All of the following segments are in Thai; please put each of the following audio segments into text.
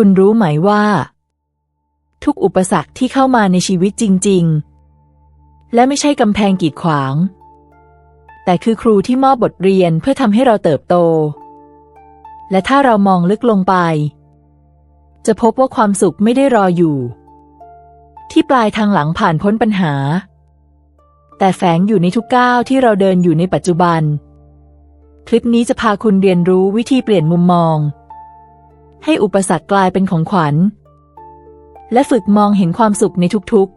คุณรู้ไหมว่า ทุกอุปสรรคที่เข้ามาในชีวิตจริง ๆ และไม่ใช่กำแพงกีดขวาง แต่คือครูที่มอบบทเรียนเพื่อทำให้เราเติบโต และถ้าเรามองลึกลงไป จะพบว่าความสุขไม่ได้รออยู่ ที่ปลายทางหลังผ่านพ้นปัญหา แต่แฝงอยู่ในทุกก้าวที่เราเดินอยู่ในปัจจุบัน คลิปนี้จะพาคุณเรียนรู้วิธีเปลี่ยนมุมมอง ให้อุปสรรคกลายเป็นของขวัญ และฝึกมองเห็นความสุขในทุก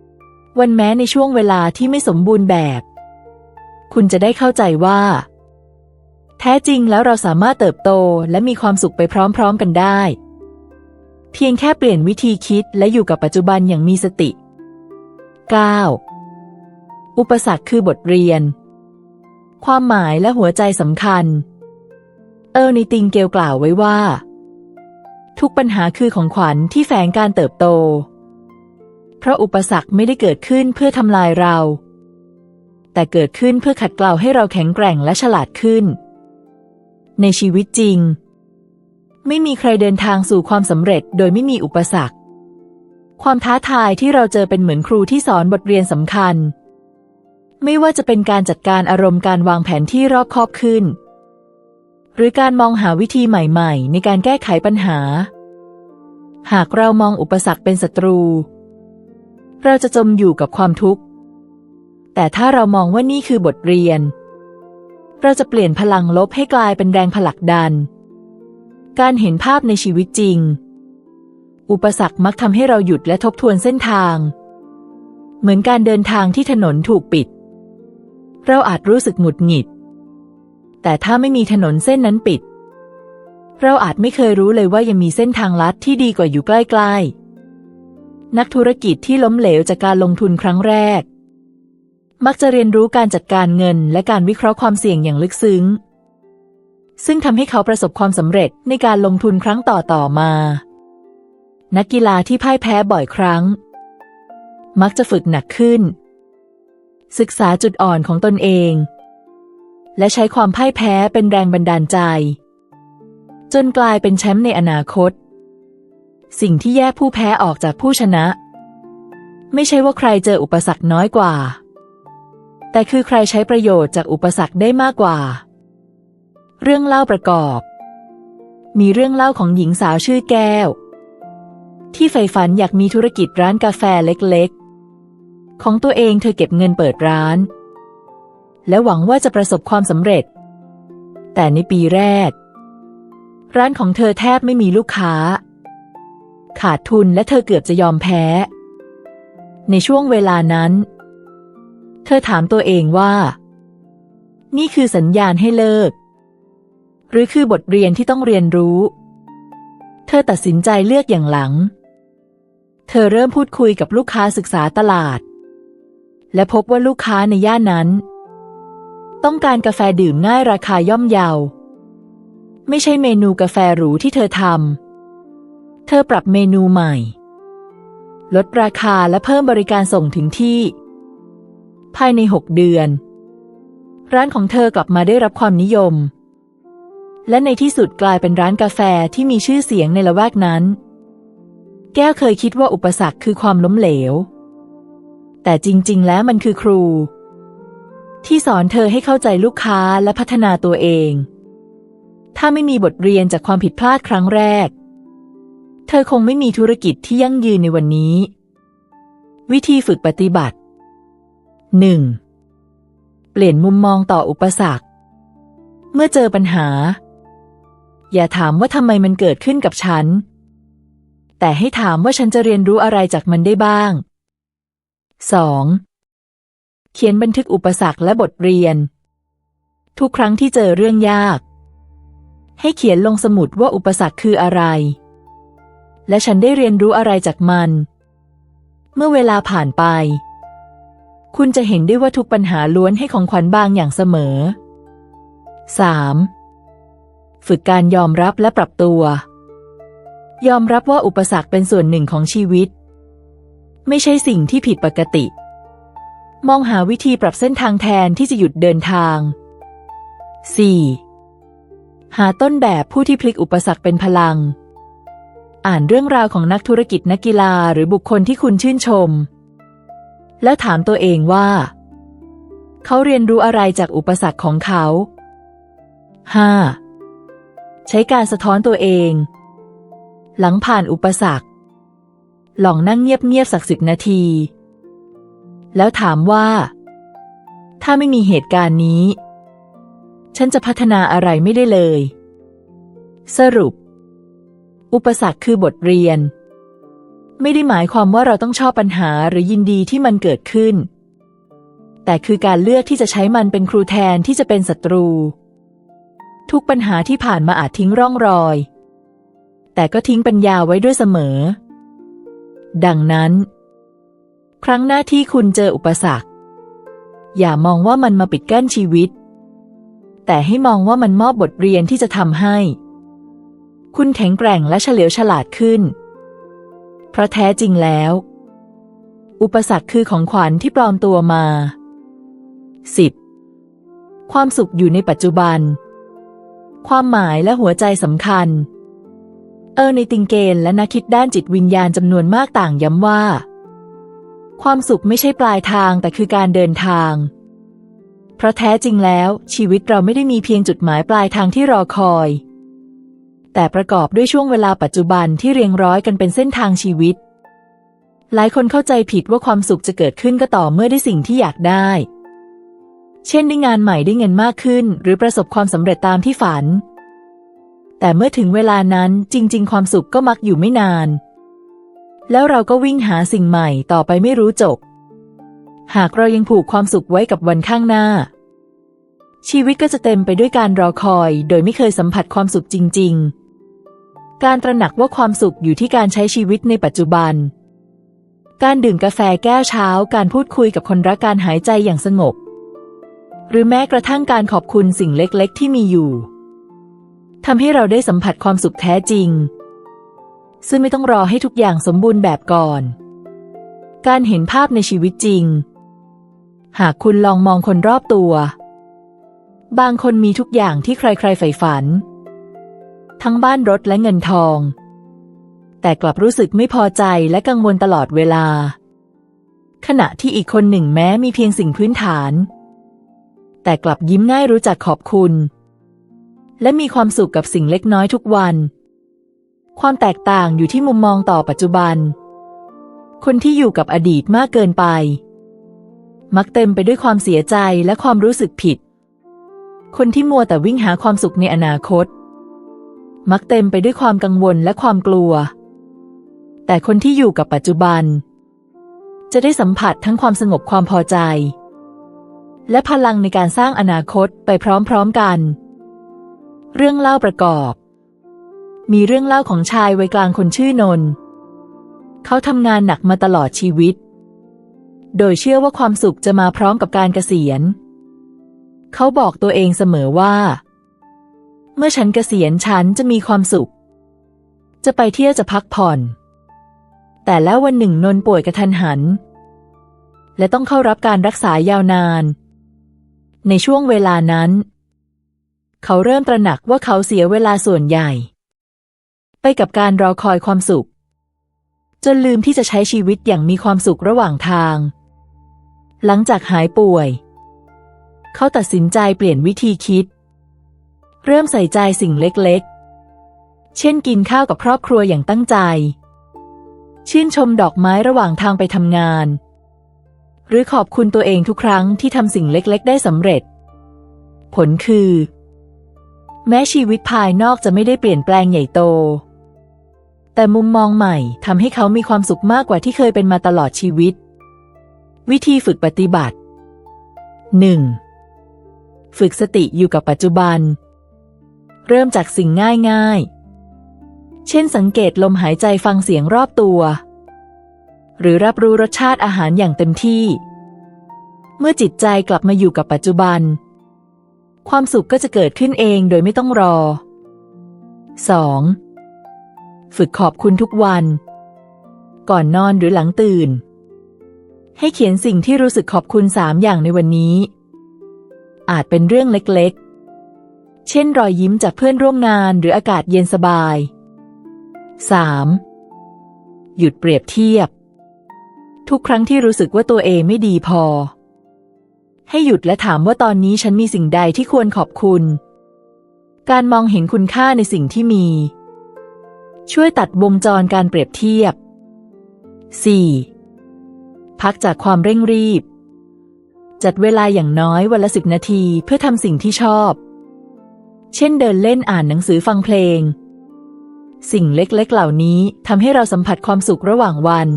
ๆ วันแม้ในช่วงเวลาที่ไม่สมบูรณ์แบบ คุณจะได้เข้าใจว่า แท้จริงแล้วเราสามารถเติบโตและมีความสุขไปพร้อมๆกันได้ เพียงแค่เปลี่ยนวิธีคิดและอยู่กับปัจจุบันอย่างมีสติ 9. อุปสรรคคือบทเรียน ความหมายและหัวใจสำคัญ เออร์นิติงเกลกล่าวไว้ว่า ทุกปัญหาคือของขวัญที่แฝงการเติบโต เพราะอุปสรรคไม่ได้เกิดขึ้นเพื่อทำลายเรา แต่เกิดขึ้นเพื่อขัดเกลาให้เราแข็งแกร่งและฉลาดขึ้น ในชีวิตจริง ไม่มีใครเดินทางสู่ความสำเร็จโดยไม่มีอุปสรรค ความท้าทายที่เราเจอเป็นเหมือนครูที่สอนบทเรียนสำคัญ ไม่ว่าจะเป็นการจัดการอารมณ์การวางแผนที่รอบคอบขึ้น หรือการมองหาวิธีใหม่ ๆ ในการแก้ไขปัญหา หากเรามองอุปสรรคเป็นศัตรู เราจะจมอยู่กับความทุกข์ แต่ถ้าเรามองว่านี่คือบทเรียน เราจะเปลี่ยนพลังลบให้กลายเป็นแรงผลักดัน การเห็นภาพในชีวิตจริง อุปสรรคมักทำให้เราหยุดและทบทวนเส้นทาง เหมือนการเดินทางที่ถนนถูกปิด เราอาจรู้สึกหงุดหงิด แต่ถ้าไม่มีถนนเส้นนั้นปิด เราอาจไม่เคยรู้เลยว่ายังมีเส้นทางลัดที่ดีกว่าอยู่ใกล้ๆ นักธุรกิจที่ล้มเหลวจากการลงทุนครั้งแรก มักจะเรียนรู้การจัดการเงินและการวิเคราะห์ความเสี่ยงอย่างลึกซึ้ง ซึ่งทำให้เขาประสบความสำเร็จในการลงทุนครั้งต่อต่อมา นักกีฬาที่พ่ายแพ้บ่อยครั้ง มักจะฝึกหนักขึ้น ศึกษาจุดอ่อนของตนเอง และใช้ความพ่ายแพ้เป็นแรงบันดาลใจ จนกลายเป็นแชมป์ในอนาคต สิ่งที่แยกผู้แพ้ออกจากผู้ชนะ ไม่ใช่ว่าใครเจออุปสรรคน้อยกว่า แต่คือใครใช้ประโยชน์จากอุปสรรคได้มากกว่า เรื่องเล่าประกอบ มีเรื่องเล่าของหญิงสาวชื่อแก้ว ที่ใฝ่ฝันอยากมีธุรกิจร้านกาแฟเล็กๆ ของตัวเองเธอเก็บเงินเปิดร้าน และหวังว่าจะประสบความสำเร็จ แต่ในปีแรก ร้านของเธอแทบไม่มีลูกค้า ขาดทุนและเธอเกือบจะยอมแพ้ ในช่วงเวลานั้น เธอถามตัวเองว่า นี่คือสัญญาณให้เลิก หรือคือบทเรียนที่ต้องเรียนรู้ เธอตัดสินใจเลือกอย่างหลัง เธอเริ่มพูดคุยกับลูกค้าศึกษาตลาด และพบว่าลูกค้าในย่านนั้น ต้องการกาแฟดื่มง่ายราคาย่อมเยา ไม่ใช่เมนูกาแฟหรูที่เธอทำ เธอปรับเมนูใหม่ ลดราคาและเพิ่มบริการส่งถึงที่ ภายในหกเดือน ร้านของเธอกลับมาได้รับความนิยม และในที่สุดกลายเป็นร้านกาแฟที่มีชื่อเสียงในละแวกนั้น แก้วเคยคิดว่าอุปสรรคคือความล้มเหลว แต่จริง ๆ แล้วมันคือครู ที่สอนเธอให้เข้าใจลูกค้าและพัฒนาตัวเอง ถ้าไม่มีบทเรียนจากความผิดพลาดครั้งแรก เธอคงไม่มีธุรกิจที่ยั่งยืนในวันนี้ วิธีฝึกปฏิบัติ 1. เปลี่ยนมุมมองต่ออุปสรรค เมื่อเจอปัญหา อย่าถามว่าทำไมมันเกิดขึ้นกับฉัน แต่ให้ถามว่าฉันจะเรียนรู้อะไรจากมันได้บ้าง 2. เขียนบันทึกอุปสรรคและบทเรียน ทุกครั้งที่เจอเรื่องยาก ให้เขียนลงสมุดว่าอุปสรรคคืออะไร และฉันได้เรียนรู้อะไรจากมัน เมื่อเวลาผ่านไป คุณจะเห็นได้ว่าทุกปัญหาล้วนให้ของขวัญบางอย่างเสมอ 3. ฝึกการยอมรับและปรับตัว ยอมรับว่าอุปสรรคเป็นส่วนหนึ่งของชีวิต ไม่ใช่สิ่งที่ผิดปกติ มองหาวิธีปรับเส้นทางแทนที่จะหยุดเดินทาง 4. หาต้นแบบผู้ที่พลิกอุปสรรคเป็นพลัง อ่านเรื่องราวของนักธุรกิจนักกีฬาหรือบุคคลที่คุณชื่นชม แล้วถามตัวเองว่า เขาเรียนรู้อะไรจากอุปสรรคของเขา 5. ใช้การสะท้อนตัวเอง หลังผ่านอุปสรรค ลองนั่งเงียบๆสักสิบนาที แล้วถามว่า ถ้าไม่มีเหตุการณ์นี้ ฉันจะพัฒนาอะไรไม่ได้เลย สรุป อุปสรรคคือบทเรียน ไม่ได้หมายความว่าเราต้องชอบปัญหาหรือยินดีที่มันเกิดขึ้น แต่คือการเลือกที่จะใช้มันเป็นครูแทนที่จะเป็นศัตรู ทุกปัญหาที่ผ่านมาอาจทิ้งร่องรอย แต่ก็ทิ้งปัญญาไว้ด้วยเสมอ ดังนั้น ครั้งหน้าที่คุณเจออุปสรรค อย่ามองว่ามันมาปิดกั้นชีวิต แต่ให้มองว่ามันมอบบทเรียนที่จะทำให้ คุณแข็งแกร่งและเฉลียวฉลาดขึ้น เพราะแท้จริงแล้ว อุปสรรคคือของขวัญที่ปลอมตัวมา 10. ความสุขอยู่ในปัจจุบัน ความหมายและหัวใจสำคัญ เออในติงเกนและนักคิดด้านจิตวิญญาณจำนวนมากต่างย้ำว่า ความสุขไม่ใช่ปลายทางแต่คือการเดินทาง เพราะแท้จริงแล้ว ชีวิตเราไม่ได้มีเพียงจุดหมายปลายทางที่รอคอย แต่ประกอบด้วยช่วงเวลาปัจจุบันที่เรียงร้อยกันเป็นเส้นทางชีวิต หลายคนเข้าใจผิดว่าความสุขจะเกิดขึ้นก็ต่อเมื่อได้สิ่งที่อยากได้ เช่นได้งานใหม่ได้เงินมากขึ้น หรือประสบความสำเร็จตามที่ฝัน แต่เมื่อถึงเวลานั้นจริง ๆ ความสุขก็มักอยู่ไม่นาน แล้วเราก็วิ่งหาสิ่งใหม่ต่อไปไม่รู้จบ หากเรายังผูกความสุขไว้กับวันข้างหน้า ชีวิตก็จะเต็มไปด้วยการรอคอย โดยไม่เคยสัมผัสความสุขจริง ๆ การตระหนักว่าความสุขอยู่ที่การใช้ชีวิตในปัจจุบัน การดื่มกาแฟแก้วเช้า การพูดคุยกับคนรักการหายใจอย่างสงบ หรือแม้กระทั่งการขอบคุณสิ่งเล็กๆ ที่มีอยู่ทำให้เราได้สัมผัสความสุขแท้จริง ซึ่งไม่ต้องรอให้ทุกอย่างสมบูรณ์แบบก่อน การเห็นภาพในชีวิตจริง หากคุณลองมองคนรอบตัว บางคนมีทุกอย่างที่ใครๆใฝ่ฝัน ทั้งบ้านรถและเงินทอง แต่กลับรู้สึกไม่พอใจและกังวลตลอดเวลา ขณะที่อีกคนหนึ่งแม้มีเพียงสิ่งพื้นฐาน แต่กลับยิ้มง่ายรู้จักขอบคุณ และมีความสุขกับสิ่งเล็กน้อยทุกวัน ความแตกต่างอยู่ที่มุมมองต่อปัจจุบัน คนที่อยู่กับอดีตมากเกินไป มักเต็มไปด้วยความเสียใจและความรู้สึกผิด คนที่มัวแต่วิ่งหาความสุขในอนาคต มักเต็มไปด้วยความกังวลและความกลัว แต่คนที่อยู่กับปัจจุบัน จะได้สัมผัสทั้งความสงบความพอใจ และพลังในการสร้างอนาคตไปพร้อมๆกัน เรื่องเล่าประกอบ มีเรื่องเล่าของชายวัยกลางคนชื่อนนท์เขาทำงานหนักมาตลอดชีวิต โดยเชื่อว่าความสุขจะมาพร้อมกับการเกษียณ เขาบอกตัวเองเสมอว่า เมื่อฉันเกษียณฉันจะมีความสุข จะไปเที่ยวจะพักผ่อน แต่แล้ววันหนึ่งนนท์ป่วยกระทันหัน และต้องเข้ารับการรักษายาวนาน ในช่วงเวลานั้น เขาเริ่มตระหนักว่าเขาเสียเวลาส่วนใหญ่ ไปกับการรอคอยความสุข จนลืมที่จะใช้ชีวิตอย่างมีความสุขระหว่างทาง หลังจากหายป่วย เขาตัดสินใจเปลี่ยนวิธีคิด เริ่มใส่ใจสิ่งเล็กๆ เช่นกินข้าวกับครอบครัวอย่างตั้งใจ ชื่นชมดอกไม้ระหว่างทางไปทำงาน หรือขอบคุณตัวเองทุกครั้งที่ทำสิ่งเล็กๆ ได้สำเร็จ ผลคือแม้ชีวิตภายนอกจะไม่ได้เปลี่ยนแปลงใหญ่โต แต่มุมมองใหม่ทำให้เขามีความสุขมากกว่าที่เคยเป็นมาตลอดชีวิต วิธีฝึกปฏิบัติ 1. ฝึกสติอยู่กับปัจจุบัน เริ่มจากสิ่งง่ายๆ เช่นสังเกตลมหายใจฟังเสียงรอบตัว หรือรับรู้รสชาติอาหารอย่างเต็มที่ เมื่อจิตใจกลับมาอยู่กับปัจจุบัน ความสุขก็จะเกิดขึ้นเองโดยไม่ต้องรอ 2. ฝึกขอบคุณทุกวัน ก่อนนอนหรือหลังตื่น ให้เขียนสิ่งที่รู้สึกขอบคุณสามอย่างในวันนี้ อาจเป็นเรื่องเล็กๆ เช่นรอยยิ้มจากเพื่อนร่วมงานหรืออากาศเย็นสบาย 3. หยุดเปรียบเทียบ ทุกครั้งที่รู้สึกว่าตัวเองไม่ดีพอ ให้หยุดและถามว่าตอนนี้ฉันมีสิ่งใดที่ควรขอบคุณ การมองเห็นคุณค่าในสิ่งที่มี ช่วยตัดวงจรการเปรียบเทียบ 4. พักจากความเร่งรีบ จัดเวลาอย่างน้อยวันละสิบนาทีเพื่อทำสิ่งที่ชอบ เช่นเดินเล่นอ่านหนังสือฟังเพลง สิ่งเล็กๆ เหล่านี้ทำให้เราสัมผัสความสุขระหว่างวัน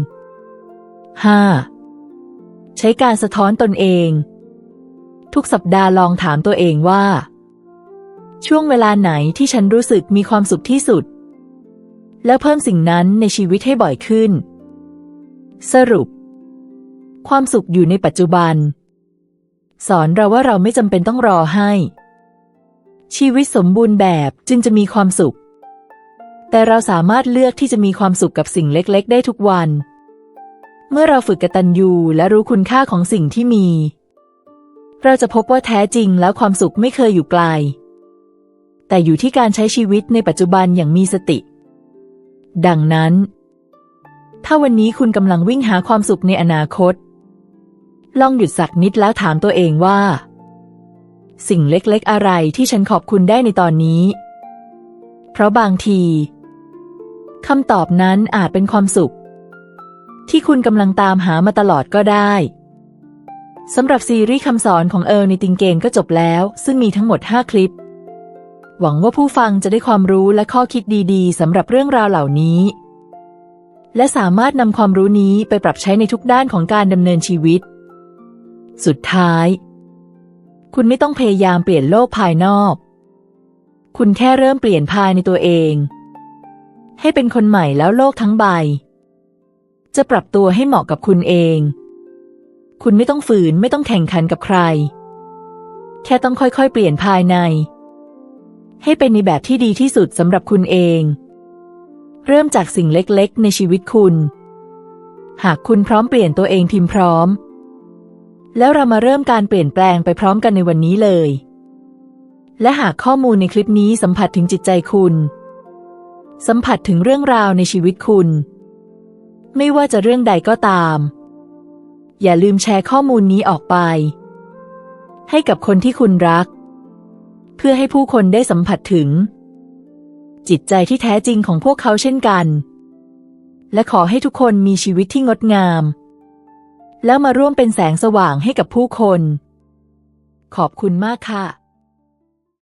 5. ใช้การสะท้อนตนเอง ทุกสัปดาห์ลองถามตัวเองว่า ช่วงเวลาไหนที่ฉันรู้สึกมีความสุขที่สุด แล้วเพิ่มสิ่งนั้นในชีวิตให้บ่อยขึ้น สรุป ความสุขอยู่ในปัจจุบัน สอนเราว่าเราไม่จำเป็นต้องรอให้ ชีวิตสมบูรณ์แบบจึงจะมีความสุข แต่เราสามารถเลือกที่จะมีความสุขกับสิ่งเล็กๆ ได้ทุกวัน เมื่อเราฝึกกตัญญูและรู้คุณค่าของสิ่งที่มี เราจะพบว่าแท้จริงแล้วความสุขไม่เคยอยู่ไกลแต่อยู่ที่การใช้ชีวิตในปัจจุบันอย่างมีสติ ดังนั้น ถ้าวันนี้คุณกำลังวิ่งหาความสุขในอนาคต ลองหยุดสักนิดแล้วถามตัวเองว่า สิ่งเล็กๆ อะไรที่ฉันขอบคุณได้ในตอนนี้ เพราะบางทีคำตอบนั้นอาจเป็นความสุข ที่คุณกำลังตามหามาตลอดก็ได้สำหรับซีรีส์คำสอนของเออร์ในติงเกนก็จบแล้ว ซึ่งมีทั้งหมด 5 คลิป หวังว่าผู้ฟังจะได้ความรู้และข้อคิดดีๆสำหรับเรื่องราวเหล่านี้ และสามารถนำความรู้นี้ไปปรับใช้ในทุกด้านของการดำเนินชีวิต สุดท้าย คุณไม่ต้องพยายามเปลี่ยนโลกภายนอก คุณแค่เริ่มเปลี่ยนภายในตัวเอง ให้เป็นคนใหม่แล้วโลกทั้งใบ จะปรับตัวให้เหมาะกับคุณเอง คุณไม่ต้องฝืนไม่ต้องแข่งขันกับใคร แค่ต้องค่อยๆ เปลี่ยนภายใน ให้เป็นในแบบที่ดีที่สุดสำหรับคุณเอง เริ่มจากสิ่งเล็กๆ ในชีวิตคุณ หากคุณพร้อมเปลี่ยนตัวเองพิมพ์พร้อม แล้วเรามาเริ่มการเปลี่ยนแปลงไปพร้อมกันในวันนี้เลย และหากข้อมูลในคลิปนี้สัมผัสถึงจิตใจคุณ สัมผัสถึงเรื่องราวในชีวิตคุณ ไม่ว่าจะเรื่องใดก็ตาม อย่าลืมแชร์ข้อมูลนี้ออกไป ให้กับคนที่คุณรัก เพื่อให้ผู้คนได้สัมผัสถึง จิตใจที่แท้จริงของพวกเขาเช่นกัน และขอให้ทุกคนมีชีวิตที่งดงาม แล้วมาร่วมเป็นแสงสว่างให้กับผู้คน ขอบคุณมากค่ะ